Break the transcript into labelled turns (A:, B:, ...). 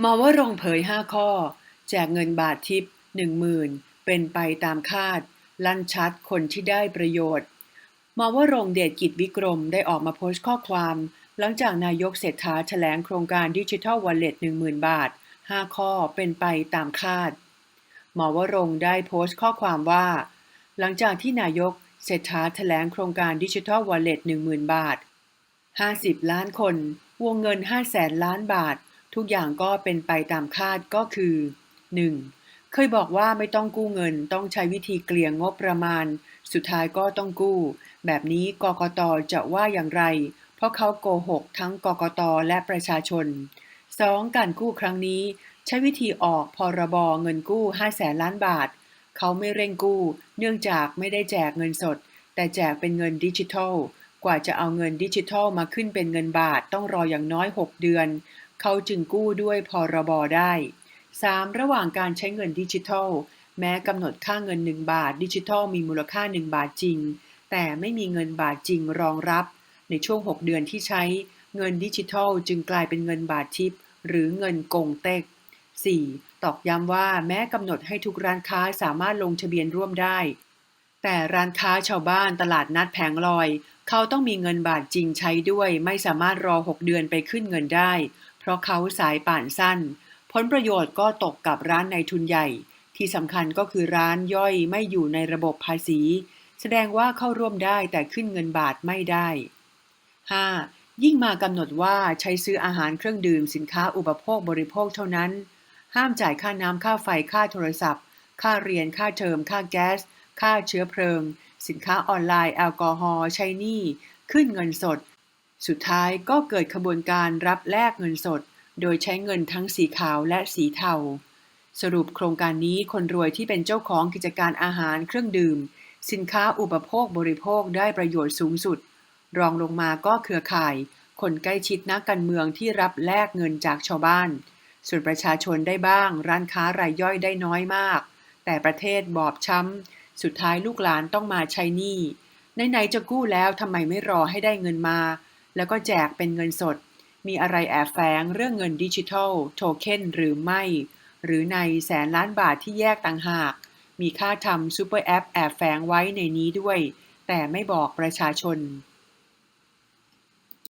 A: มอว่ารงเผย 5 ข้อ แจกเงินบาททิป10,000 เป็นไปตามคาด ลั่นชัดคนที่ได้ประโยชน์มอว่ารงเดชกิจวิกรมได้ออกมาโพสต์ข้อความ หลังจากนายกเศรษฐาแถลงโครงการดิจิทัลวอลเล็ต10,000 บาท 5 ข้อเป็นไปตามคาดหมอวรงได้โพสต์ข้อความว่า หลังจากที่นายกเศรษฐาแถลงโครงการดิจิทัลวอลเล็ต10,000 บาท 50 ล้านคน วงเงิน5แสนล้านบาท ทุกอย่างก็เป็นไปตามคาดก็คือ 1. เคยบอกว่าไม่ต้องกู้เงินต้องใช้วิธีเกลี่ยงงบประมาณ สุดท้ายก็ต้องกู้ แบบนี้กกตจะว่าอย่างไร เพราะเขาโกหกทั้งกกตและประชาชน 2. การกู้ครั้งนี้ใช้วิธีออกพรบเงินกู้5แสนล้านบาท เขาไม่เร่งกู้ เนื่องจากไม่ได้แจกเงินสด แต่แจกเป็นเงินดิจิทัล กว่าจะเอาเงินดิจิทัลมาขึ้นเป็นเงินบาทต้องรออย่างน้อย 6 เดือน เขาจึงกู้ด้วยพรบได้ 3. ระหว่างการใช้เงินดิจิทัล แม้กำหนดค่าเงิน 1 บาท ดิจิทัลมีมูลค่า 1 บาทจริง แต่ไม่มีเงินบาทจริงรองรับ ในช่วง 6 เดือนที่ใช้ เงินดิจิทัลจึงกลายเป็นเงินบาททิปหรือเงินกงเต็ก 4. ตอกย้ำว่าแม้กำหนดให้ทุกร้านค้าสามารถลงทะเบียนร่วมได้ แต่ร้านค้าชาวบ้านตลาดนัดแผงลอย เขาต้องมีเงินบาทจริงใช้ด้วย ไม่สามารถรอ 6 เดือนไปขึ้นเงินได้ เพราะเขาสายป่านสั้น ผลประโยชน์ก็ตกกับร้านในทุนใหญ่ ที่สำคัญก็คือร้านย่อยไม่อยู่ในระบบภาษี แสดงว่าเข้าร่วมได้แต่ขึ้นเงินบาทไม่ได้ 5. ยิ่งมากำหนดว่าใช้ซื้ออาหารเครื่องดื่มสินค้าอุปโภคบริโภคเท่านั้น ห้ามจ่ายค่าน้ำค่าไฟค่าโทรศัพท์ ค่าเรียนค่าเทอม ค่าแก๊ส ค่าเชื้อเพลิง สินค้าออนไลน์แอลกอฮอล์ใช้หนี้ขึ้นเงินสด สุดท้ายก็เกิดขบวนการรับแลกเงินสด โดยใช้เงินทั้งสีขาวและสีเทา สรุปโครงการนี้คนรวยที่เป็นเจ้าของกิจการอาหารเครื่องดื่ม สินค้าอุปโภคบริโภคได้ประโยชน์สูงสุด รองลงมาก็เครือข่าย คนใกล้ชิดนักการเมืองที่รับแลกเงินจากชาวบ้าน ส่วนประชาชนได้บ้าง ร้านค้ารายย่อยได้น้อยมาก แต่ประเทศบอบช้ำ สุดท้ายลูกหลานต้องมาใช้หนี้ไหนๆจะกู้แล้วทำไมไม่รอให้ได้เงินมา แล้วก็แจกเป็นเงินสด มีอะไรแอบแฝงเรื่องเงินดิจิทัล โทเค็นหรือไม่ หรือในแสนล้านบาทที่แยกต่างหาก มีค่าทำซูเปอร์แอปแอบแฝงไว้ในนี้ด้วย แต่ไม่บอกประชาชน